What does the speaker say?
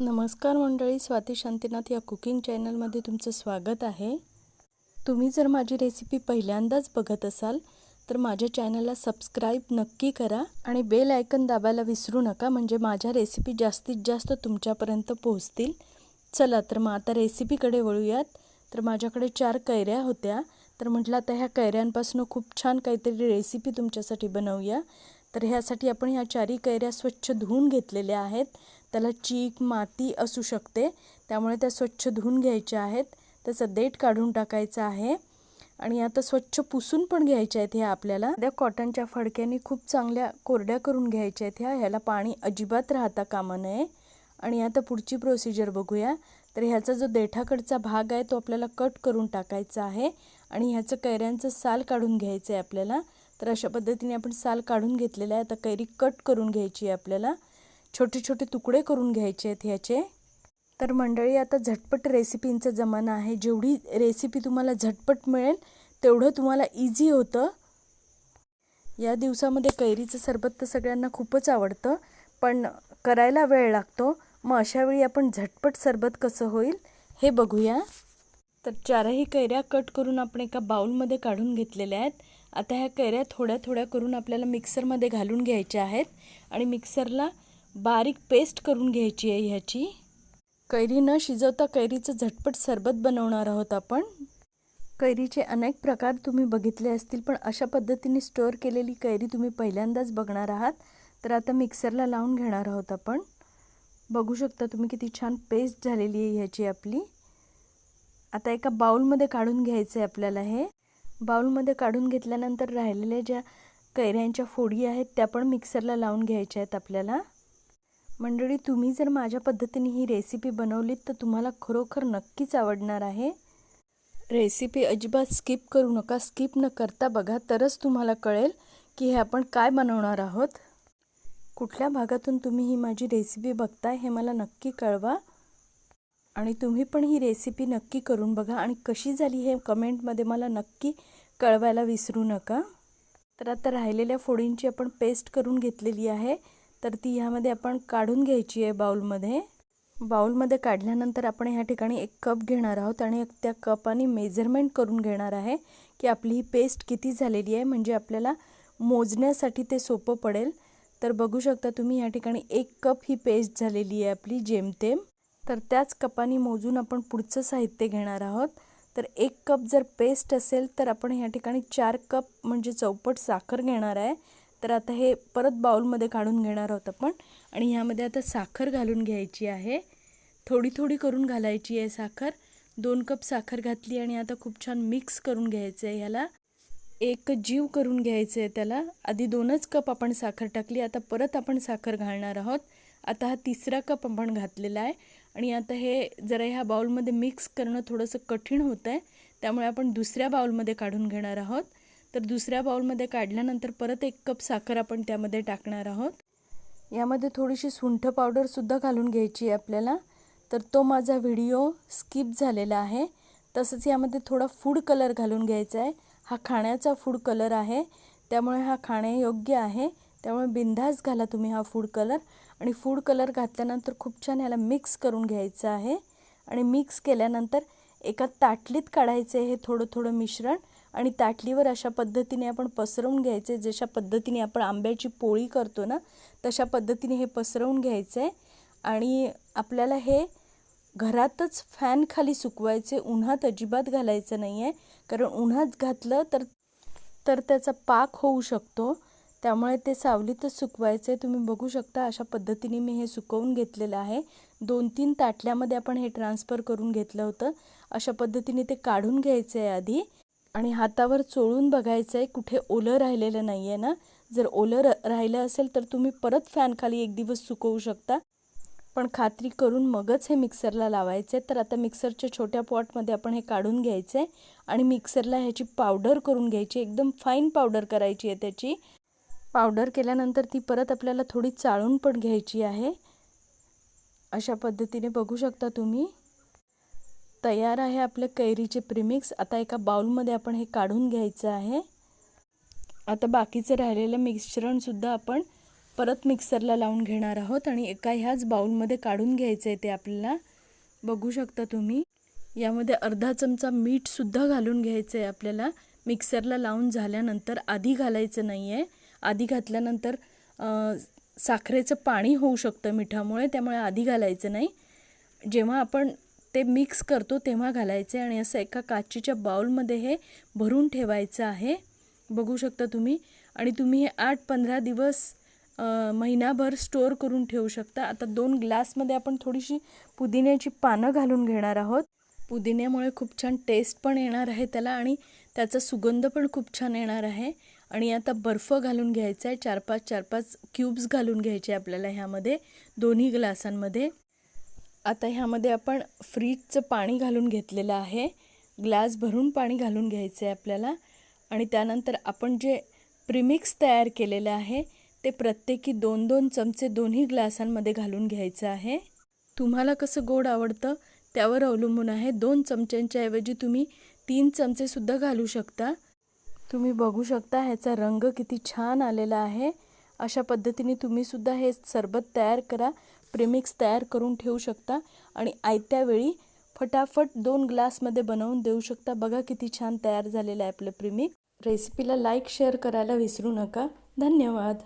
नमस्कार मंडळी स्वाती शांतीनाथ या कुकिंग चॅनलमध्ये तुमचं स्वागत आहे. तुम्ही जर माझी रेसिपी पहिल्यांदाच बघत असाल तर माझ्या चॅनलला सबस्क्राईब नक्की करा आणि बेल आयकन दाबायला विसरू नका म्हणजे माझ्या रेसिपी जास्तीत जास्त तुमच्यापर्यंत पोहोचतील. चला तर मग आता रेसिपीकडे वळूयात. तर माझ्याकडे चार कैऱ्या होत्या. तर म्हटलं आता ह्या कैऱ्यांपासून खूप छान काहीतरी रेसिपी तुमच्यासाठी बनवूया. तर ह्यासाठी आपण ह्या चारी कैऱ्या स्वच्छ धुवून घेतलेल्या आहेत. त्याला चीक माती असू शकते. त्यामुळे त्या स्वच्छ धुवून घ्यायच्या आहेत. त्याचं देठ काढून टाकायचं आहे. आणि आता स्वच्छ पुसून पण घ्यायच्या आहेत ह्या आपल्याला. त्या कॉटनच्या फडक्याने खूप चांगल्या कोरड्या करून घ्यायच्या आहेत ह्या. ह्याला पाणी अजिबात राहता कामा नये. आणि आता पुढची प्रोसिजर बघूया. तर ह्याचा जो देठाकडचा भाग आहे तो आपल्याला कट करून टाकायचा आहे. आणि ह्याचं कैऱ्यांचं साल काढून घ्यायचं आहे आपल्याला. तर अशा पद्धतीने आपण साल काढून घेतलेला आहे. आता कैरी कट करून घ्यायची आहे आपल्याला. छोटे छोटे तुकडे करून घ्यायचे आहेत ह्याचे. तर मंडळी आता झटपट रेसिपींचा जमाना आहे. जेवढी रेसिपी तुम्हाला झटपट मिळेल तेवढं तुम्हाला इझी होतं. या दिवसामध्ये कैरीचं सरबत तर सगळ्यांना खूपच आवडतं पण करायला वेळ लागतो. मग अशावेळी आपण झटपट सरबत कसं होईल हे बघूया. तर चारही कैऱ्या कट करून आपण एका बाऊलमध्ये काढून घेतलेल्या आहेत. आता ह्या कैऱ्या थोड्या थोड्या करून आपल्याला मिक्सरमध्ये घालून घ्यायच्या आहेत. आणि मिक्सरला बारीक पेस्ट करून घ्यायची आहे ह्याची. कैरी न शिजवता कैरीचं झटपट सरबत बनवणार आहोत आपण. कैरीचे अनेक प्रकार तुम्ही बघितले असतील पण अशा पद्धतीने स्टोअर केलेली कैरी तुम्ही पहिल्यांदाच बघणार आहात. तर आता मिक्सरला लावून घेणार आहोत आपण. बघू शकता तुम्ही किती छान पेस्ट झालेली आहे ह्याची आपली. आता एका बाउलमध्ये काढून घ्यायचं आहे आपल्याला हे. बाउलमध्ये काढून घेतल्यानंतर राहिलेल्या ज्या कैऱ्यांच्या फोडी आहेत त्या पण मिक्सरला लावून घ्यायच्या आहेत आपल्याला. मंडळी तुम्ही जर माझ्या पद्धतीने ही रेसिपी बनवलीत तर तुम्हाला खरोखर नक्कीच आवडणार आहे. रेसिपी अजिबात स्किप करू नका. स्किप न करता बघा तरच तुम्हाला कळेल की हे आपण काय बनवणार आहोत. कुठल्या भागातून तुम्ही ही माझी रेसिपी बघताय हे मला नक्की कळवा. आणि तुम्ही पण ही रेसिपी नक्की करून बघा. आणि कशी झाली हे कमेंटमध्ये मला नक्की कळवायला विसरू नका. तर आता राहिलेल्या फोडींची आपण पेस्ट करून घेतलेली आहे. तर ती ह्यामध्ये आपण काढून घ्यायची आहे बाउलमध्ये. बाऊलमध्ये काढल्यानंतर आपण ह्या ठिकाणी एक कप घेणार आहोत आणि त्या कपाने मेजरमेंट करून घेणार आहे की आपली ही पेस्ट किती झालेली आहे म्हणजे आपल्याला मोजण्यासाठी ते सोपं पडेल. तर बघू शकता तुम्ही ह्या ठिकाणी एक कप ही पेस्ट झालेली आहे आपली जेमतेम. तर त्याच कपाने मोजून आपण पुढचं साहित्य घेणार आहोत. तर एक कप जर पेस्ट असेल तर आपण ह्या ठिकाणी चार कप म्हणजे चौपट साखर घेणार आहे. तर आता हे परत बाउलमध्ये काढून घेणार आहोत आपण. आणि ह्यामध्ये आता साखर घालून घ्यायची आहे. थोडी थोडी करून घालायची आहे साखर. दोन कप साखर घातली आणि आता खूप छान मिक्स करून घ्यायचं आहे ह्याला. एक जीव करून घ्यायचं आहे त्याला. आधी दोनच कप आपण साखर टाकली. आता परत आपण साखर घालणार आहोत. आता हा तिसरा कप आपण घातलेला आहे. आणि आता हे जरा ह्या बाउलमध्ये मिक्स करणं थोडंसं कठीण होतं आहे त्यामुळे आपण दुसऱ्या बाउलमध्ये काढून घेणार आहोत. तर दुसऱ्या बाउलमध्ये काढल्यानंतर परत एक कप साखर आपण त्यामध्ये टाकणार आहोत. यामध्ये थोडीशी सुंठ पावडरसुद्धा घालून घ्यायची आहे आपल्याला. तर तो माझा व्हिडिओ स्किप झालेला आहे. तसंच यामध्ये थोडा फूड कलर घालून घ्यायचा आहे. हा खाण्याचा फूड कलर आहे. त्यामुळे हा खाण्यायोग्य आहे. त्यामुळे बिंधास घाला तुम्ही हा फूड कलर. आणि फूड कलर घातल्यानंतर खूप छान ह्याला मिक्स करून घ्यायचं आहे. आणि मिक्स केल्यानंतर एका ताटलीत काढायचं आहे हे थोडं थोडं मिश्रण. आणि ताटलीवर अशा पद्धतीने आपण पसरवून घ्यायचे जशा पद्धतीने आपण आंब्याची पोळी करतो ना तशा पद्धतीने हे पसरवून घ्यायचं आहे आणि आपल्याला हे घरातच फॅन खाली सुकवायचे उन्हात अजिबात घालायचं नाही आहे कारण उन्हात घातलं तर तर त्याचा पाक होऊ शकतो. त्यामुळे ते सावलीतच सुकवायचे. तुम्ही बघू शकता अशा पद्धतीने मी हे सुकवून घेतलेलं आहे. दोन तीन ताटल्यामध्ये आपण हे ट्रान्सफर करून घेतलं होतं. अशा पद्धतीने ते काढून घ्यायचं आहे आधी. आणि हातावर चोळून बघायचं आहे कुठे ओलं राहिलेलं नाही आहे ना? जर ओलं राहिलं असेल तर तुम्ही परत फॅनखाली एक दिवस सुकवू शकता. पण खात्री करून मगच हे मिक्सरला लावायचं आहे तर आता मिक्सरच्या छोट्या पॉटमध्ये आपण हे काढून घ्यायचं आहे आणि मिक्सरला ह्याची पावडर करून घ्यायची. एकदम फाईन पावडर करायची आहे त्याची. पावडर केल्यानंतर ती परत आपल्याला थोडी चाळून पण घ्यायची आहे. अशा पद्धतीने बघू शकता तुम्ही. तयार आहे आपलं कैरीचे प्रिमिक्स आता एका बाउलमध्ये आपण हे काढून घ्यायचं आहे. आता बाकीचं राहिलेलं मिश्रणसुद्धा आपण परत मिक्सरला लावून घेणार आहोत आणि एका ह्याच बाउलमध्ये काढून घ्यायचं आहे ते आपल्याला. बघू शकता तुम्ही. यामध्ये अर्धा चमचा मीठसुद्धा घालून घ्यायचं आहे आपल्याला. मिक्सरला लावून झाल्यानंतर आधी घालायचं नाही आहे आधी घातल्यानंतर साखरेचं पाणी होऊ शकतं मिठामुळे त्यामुळे आधी घालायचं नाही. जेव्हा आपण ते मिक्स करतो तेव्हा घालायचे आणि असं एका काचेच्या बाउलमध्ये हे भरून ठेवायचं आहे. बघू शकता तुम्ही. आणि तुम्ही हे आठ पंधरा दिवस महिनाभर स्टोअर करून ठेवू शकता. आता दोन ग्लासमध्ये आपण थोडीशी पुदिन्याची पानं घालून घेणार आहोत. पुदिन्यामुळे खूप छान टेस्ट पण येणार आहे त्याला आणि त्याचा सुगंध पण खूप छान येणार आहे. आणि आता बर्फ घालून घ्यायचा आहे. चार पाच चार पाच क्यूब्स घालून घ्यायचे आपल्याला ह्यामध्ये दोन्ही ग्लासांमध्ये आता ह्यामध्ये आपण फ्रीजचं पाणी घालून घेतलेलं आहे. ग्लास भरून पाणी घालून घ्यायचं आहे आपल्याला. आणि त्यानंतर आपण जे प्रिमिक्स तयार केलेलं आहे ते प्रत्येकी दोन दोन चमचे दोन्ही ग्लासांमध्ये घालून घ्यायचं आहे. तुम्हाला कसं गोड आवडतं त्यावर अवलंबून आहे. दोन चमच्यांच्या ऐवजी तुम्ही तीन चमचेसुद्धा घालू शकता. तुम्ही बघू शकता ह्याचा रंग किती छान आलेला आहे. अशा पद्धतीने तुम्हीसुद्धा हे सरबत तयार करा. प्रिमिक्स तयार करून ठेवू शकता आणि आयत्या वेळी फटाफट दोन ग्लासमध्ये बनवून देऊ शकता. बघा किती छान तयार झालेलं आहे आपलं प्रिमिक्स रेसिपीला लाईक शेअर करायला विसरू नका. धन्यवाद.